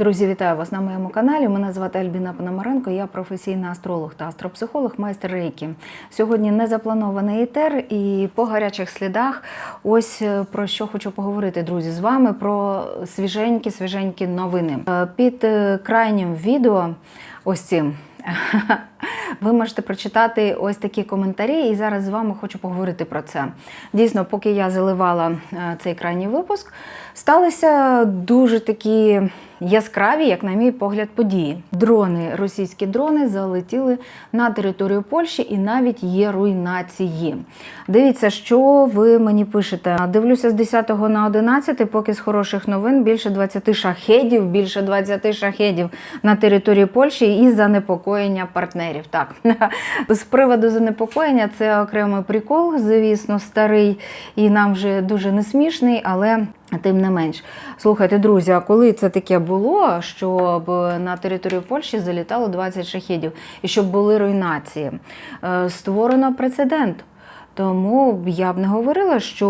Друзі, вітаю вас на моєму каналі. Мене звати Альбіна Пономаренко. Я професійна астролог та астропсихолог, майстер рейкі. Сьогодні незапланований етер і по гарячих слідах. Ось е, про що хочу поговорити, друзі, з вами про свіженькі, свіженькі новини. Е, Під е, крайнім відео, ось цим. Ви можете прочитати ось такі коментарі, і зараз з вами хочу поговорити про це. Дійсно, поки я заливала е, цей крайній випуск, сталися дуже такі яскраві, як на мій погляд, події. Дрони, російські дрони залетіли на територію Польщі і навіть є руйнації. Дивіться, що ви мені пишете. Дивлюся з 10 на 11, поки з хороших новин більше 20 шахедів, більше 20 шахедів на території Польщі і занепокоєння партнерів. Так, з приводу занепокоєння це окремий прикол, звісно, старий і нам вже дуже не смішний, але. Тим не менш, слухайте, друзі, а коли це таке було, щоб на територію Польщі залітало 20 шахідів і щоб були руйнації, Е, створено прецедент. Тому я б не говорила, що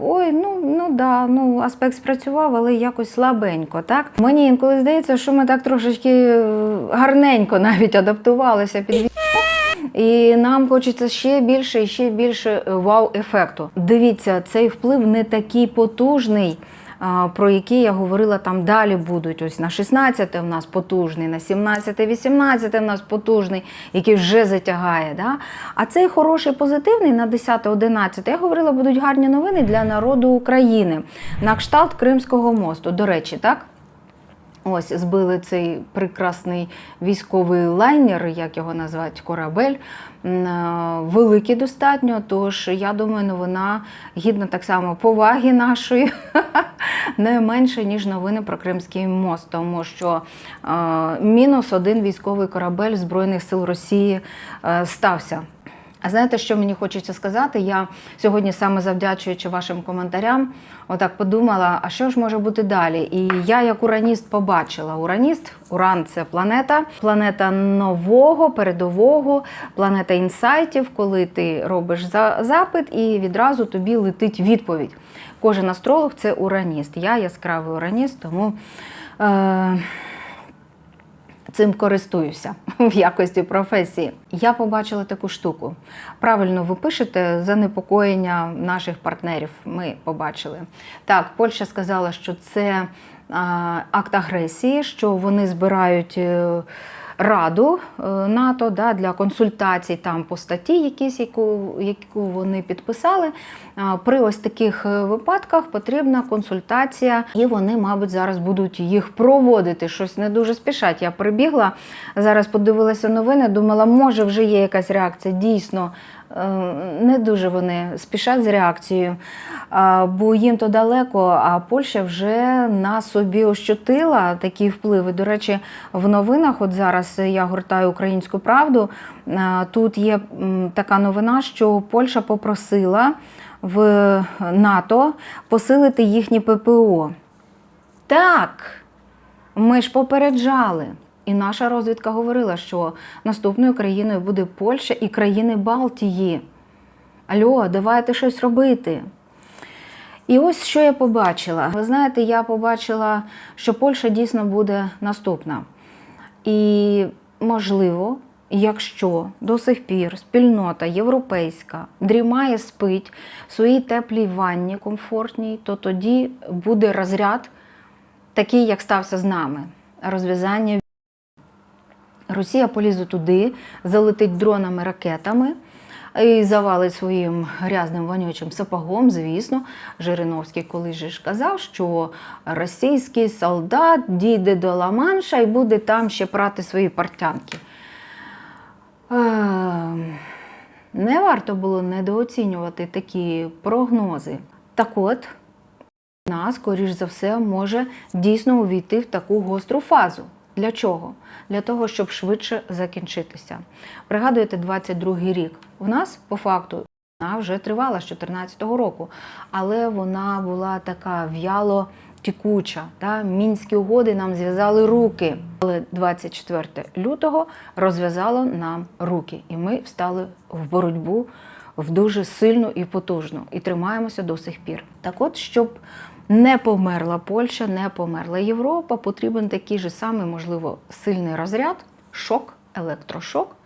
ой, ну ну да, ну аспект спрацював, але якось слабенько. Так мені інколи здається, що ми так трошечки е, гарненько навіть адаптувалися під. І нам хочеться ще більше і ще більше е, вау-ефекту. Дивіться, цей вплив не такий потужний. Про які я говорила там далі будуть. Ось на 16 у нас потужний, на 17, 18 в нас потужний, який вже затягає. Да? А цей хороший позитивний на 10, 11, я говорила, будуть гарні новини для народу України на кшталт Кримського мосту. До речі, так? Ось збили цей прекрасний військовий лайнер, як його назвати, корабель. Е, Великий достатньо. Тож я думаю, новина гідна так само поваги нашої, не менше, ніж новини про Кримський мост, тому що е, мінус один військовий корабель Збройних сил Росії е, стався. А знаєте, що мені хочеться сказати? Я сьогодні саме завдячуючи вашим коментарям, отак подумала, а що ж може бути далі? І я, як ураніст, побачила ураніст. Уран це планета, планета нового, передового, планета інсайтів, коли ти робиш за- запит і відразу тобі летить відповідь. Кожен астролог це ураніст. Я яскравий ураніст, тому. Е- цим користуюся в якості професії. Я побачила таку штуку. Правильно, ви пишете занепокоєння наших партнерів. Ми побачили. Так, Польща сказала, що це акт агресії, що вони збирають. Раду е, НАТО да, для консультацій там по статті, якісь, яку, яку вони підписали. При ось таких е, випадках потрібна консультація, і вони, мабуть, зараз будуть їх проводити. Щось не дуже спішать. Я прибігла, зараз подивилася новини, думала, може вже є якась реакція. Дійсно, не дуже вони спішать з реакцією, бо їм то далеко, а Польща вже на собі ощутила такі впливи. До речі, в новинах, от зараз я гортаю українську правду. Тут є така новина, що Польща попросила в НАТО посилити їхні ППО. Так, ми ж попереджали. І наша розвідка говорила, що наступною країною буде Польща і країни Балтії. Альо, давайте щось робити. І ось що я побачила. Ви знаєте, я побачила, що Польща дійсно буде наступна. І, можливо, якщо до сих пір спільнота європейська дрімає, спить в своїй теплій ванні комфортній, то тоді буде розряд такий, як стався з нами. Розв'язання Росія полізе туди, залетить дронами, ракетами і завалить своїм грязним вонючим сапогом. Звісно, Жириновський колись же ж казав, що російський солдат дійде до Ла-Манша і буде там ще прати свої портянки. Ем, Не варто було недооцінювати такі прогнози. Так от, вона, скоріш за все, може дійсно увійти в таку гостру фазу. Для чого? Для того, щоб швидше закінчитися. Пригадуєте, 22-й рік. У нас, по факту, вона вже тривала з 2014 року, але вона була така в'яло тікуча. Та? Мінські угоди нам зв'язали руки. Але 24 лютого розв'язало нам руки, і ми встали в боротьбу в дуже сильну і потужну, і тримаємося до сих пір. Так от, щоб Не померла Польща, не померла Європа. Потрібен такий же самий, можливо, сильний розряд, шок, електрошок,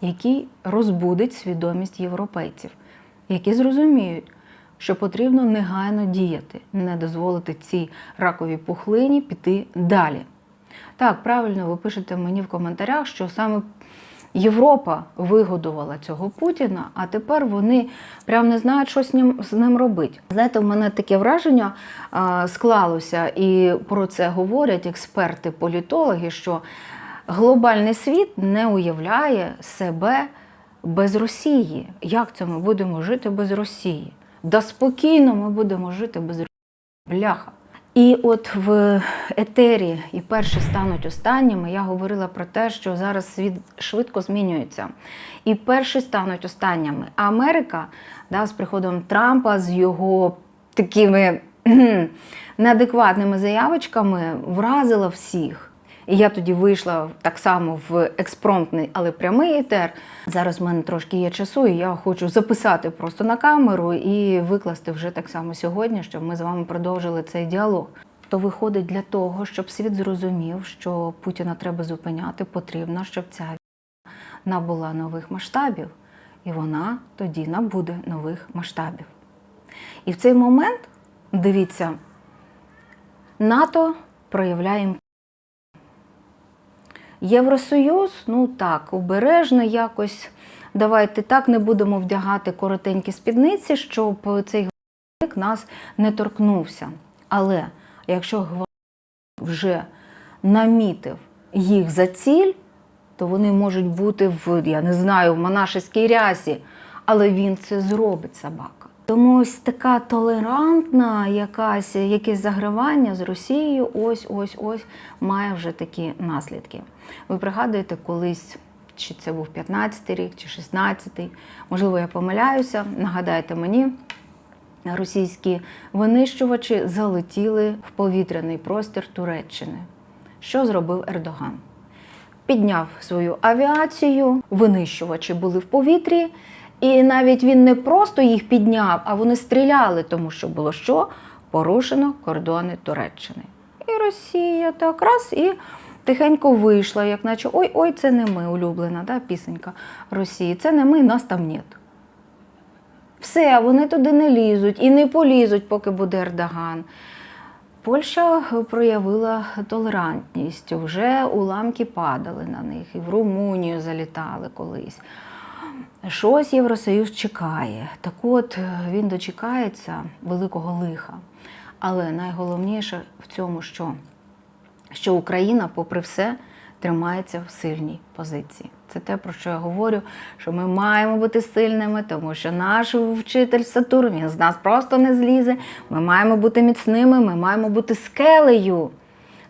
який розбудить свідомість європейців, які зрозуміють, що потрібно негайно діяти, не дозволити цій раковій пухлині піти далі. Так, правильно, ви пишете мені в коментарях, що саме Європа вигодувала цього Путіна, а тепер вони прям не знають, що з ним, з ним робити. Знаєте, в мене таке враження а, склалося, і про це говорять експерти, політологи, що глобальний світ не уявляє себе без Росії. Як це ми будемо жити без Росії? Да спокійно ми будемо жити без Росії. Бляха. І от в етері і перші стануть останніми. Я говорила про те, що зараз світ швидко змінюється. І перші стануть останніми. А Америка да, з приходом Трампа, з його такими неадекватними заявочками вразила всіх. І я тоді вийшла так само в експромтний, але прямий етер. Зараз в мене трошки є часу, і я хочу записати просто на камеру і викласти вже так само сьогодні, щоб ми з вами продовжили цей діалог. То виходить для того, щоб світ зрозумів, що Путіна треба зупиняти, потрібно, щоб ця набула нових масштабів, і вона тоді набуде нових масштабів. І в цей момент, дивіться, НАТО проявляє Євросоюз, ну так, обережно якось. Давайте так не будемо вдягати коротенькі спідниці, щоб цей гвалтівник нас не торкнувся. Але якщо гвалтівник вже намітив їх за ціль, то вони можуть бути в, я не знаю, в монашеській рясі, але він це зробить собака. Тому ось така толерантна якась, якесь загравання з Росією, ось ось ось має вже такі наслідки. Ви пригадуєте, колись, чи це був 15-й рік, чи 16-й, можливо, я помиляюся, нагадайте мені, російські винищувачі залетіли в повітряний простір Туреччини. Що зробив Ердоган? Підняв свою авіацію, винищувачі були в повітрі, і навіть він не просто їх підняв, а вони стріляли, тому що було що? Порушено кордони Туреччини. І Росія так раз і тихенько вийшла, як наче ой, ой, це не ми, улюблена да, пісенька Росії. Це не ми, нас там нет. Все, вони туди не лізуть і не полізуть, поки буде Ердоган. Польща проявила толерантність, вже уламки падали на них, і в Румунію залітали колись. Щось Євросоюз чекає. Так от він дочекається великого лиха. Але найголовніше в цьому, що, що Україна, попри все, тримається в сильній позиції. Це те, про що я говорю, що ми маємо бути сильними, тому що наш вчитель Сатурн він з нас просто не злізе. Ми маємо бути міцними, ми маємо бути скелею,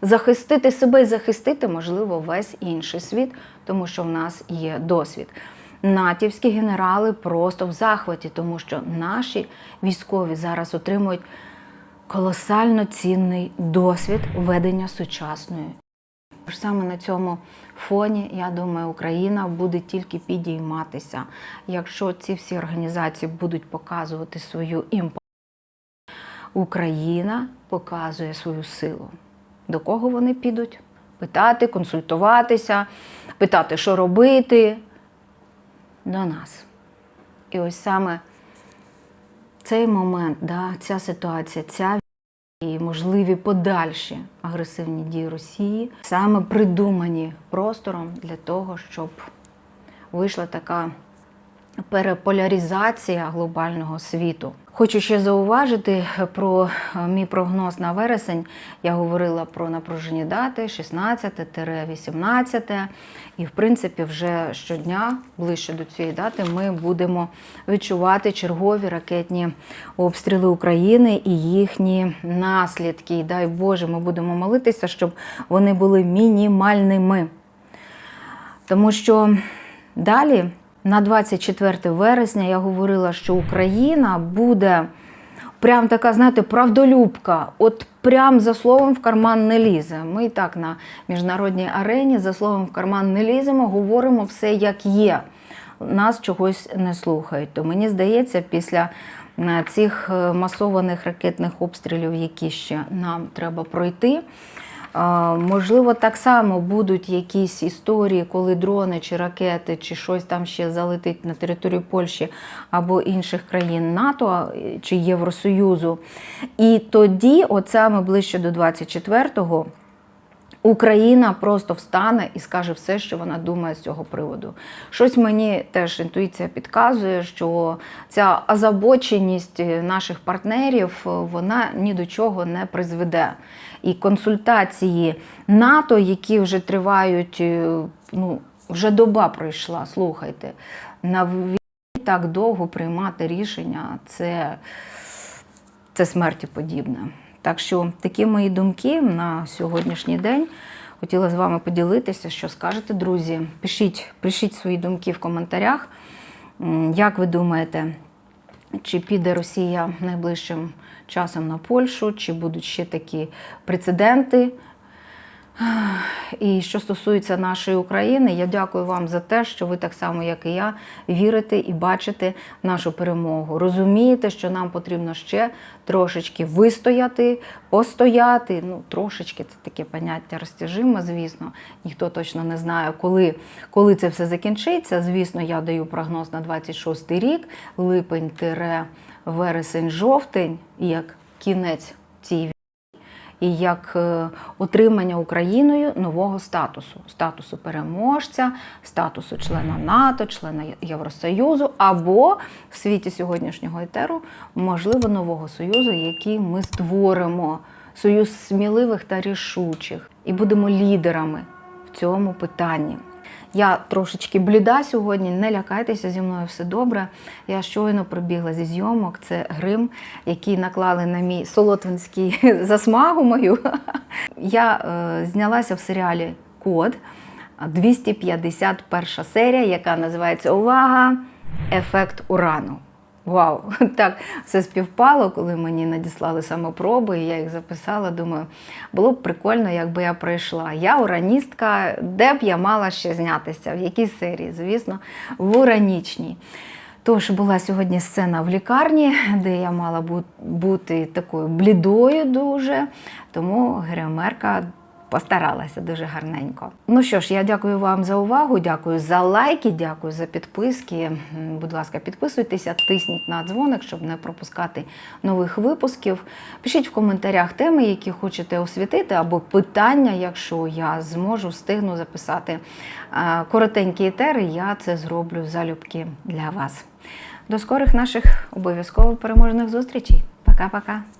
захистити себе і захистити, можливо, весь інший світ, тому що в нас є досвід. Натівські генерали просто в захваті, тому що наші військові зараз отримують колосально цінний досвід ведення сучасної. Саме на цьому фоні, я думаю, Україна буде тільки підійматися. Якщо ці всі організації будуть показувати свою імпотенцію, Україна показує свою силу. До кого вони підуть? Питати, консультуватися, питати, що робити. До нас. І ось саме цей момент, да, ця ситуація, ця і можливі подальші агресивні дії Росії саме придумані простором для того, щоб вийшла така переполяризація глобального світу. Хочу ще зауважити про е, мій прогноз на вересень. Я говорила про напружені дати 16-18. І, в принципі, вже щодня, ближче до цієї дати, ми будемо відчувати чергові ракетні обстріли України і їхні наслідки. І дай Боже, ми будемо молитися, щоб вони були мінімальними. Тому що далі. На 24 вересня я говорила, що Україна буде прям така, знаєте, правдолюбка. От прям за словом в карман не лізе. Ми і так на міжнародній арені за словом в карман не ліземо, говоримо все як є. Нас чогось не слухають. То мені здається, після е, цих е, масованих ракетних обстрілів, які ще нам треба пройти. Можливо, так само будуть якісь історії, коли дрони чи ракети, чи щось там ще залетить на територію Польщі або інших країн НАТО чи Євросоюзу. І тоді, от саме ближче до 24-го, Україна просто встане і скаже все, що вона думає з цього приводу. Щось мені теж інтуїція підказує, що ця озабоченість наших партнерів вона ні до чого не призведе. І консультації НАТО, які вже тривають, е, ну вже доба пройшла. Слухайте, на війні так довго приймати рішення це, це смерті подібне. Так що такі мої думки на сьогоднішній день. Хотіла з вами поділитися, що скажете, друзі. Пишіть, пишіть свої думки в коментарях. Як ви думаєте, чи піде Росія найближчим часом на Польщу, чи будуть ще такі прецеденти? І що стосується нашої України, я дякую вам за те, що ви так само, як і я, вірите і бачите нашу перемогу. Розумієте, що нам потрібно ще трошечки вистояти, постояти. Ну, трошечки це таке поняття розтяжиме, звісно. Ніхто точно не знає, коли, коли це все закінчиться. Звісно, я даю прогноз на 26 рік, липень, тире, вересень, жовтень, як кінець цієї і як е, отримання Україною нового статусу. Статусу переможця, статусу члена НАТО, члена Євросоюзу, або в світі сьогоднішнього етеру, можливо, нового союзу, який ми створимо, союз сміливих та рішучих, і будемо лідерами в цьому питанні. Я трошечки бліда сьогодні, не лякайтеся зі мною все добре. Я щойно пробігла зі зйомок. Це грим, який наклали на мій солотвинський засмагу мою. Я е, знялася в серіалі Код 251 серія, яка називається Увага! Ефект урану. Вау, так все співпало, коли мені надіслали самопроби, і я їх записала. Думаю, було б прикольно, якби я пройшла. Я ураністка, де б я мала ще знятися, в якій серії, звісно, в уранічній. Тож була сьогодні сцена в лікарні, де я мала бути такою блідою дуже, тому гримерка постаралася дуже гарненько. Ну що ж, я дякую вам за увагу, дякую за лайки, дякую за підписки. Будь ласка, підписуйтеся, тисніть на дзвоник, щоб не пропускати нових випусків. Пишіть в коментарях теми, які хочете освітити, або питання, якщо я зможу встигну записати коротенькі етери, я це зроблю залюбки для вас. До скорих наших обов'язково переможних зустрічей. Пока-пока.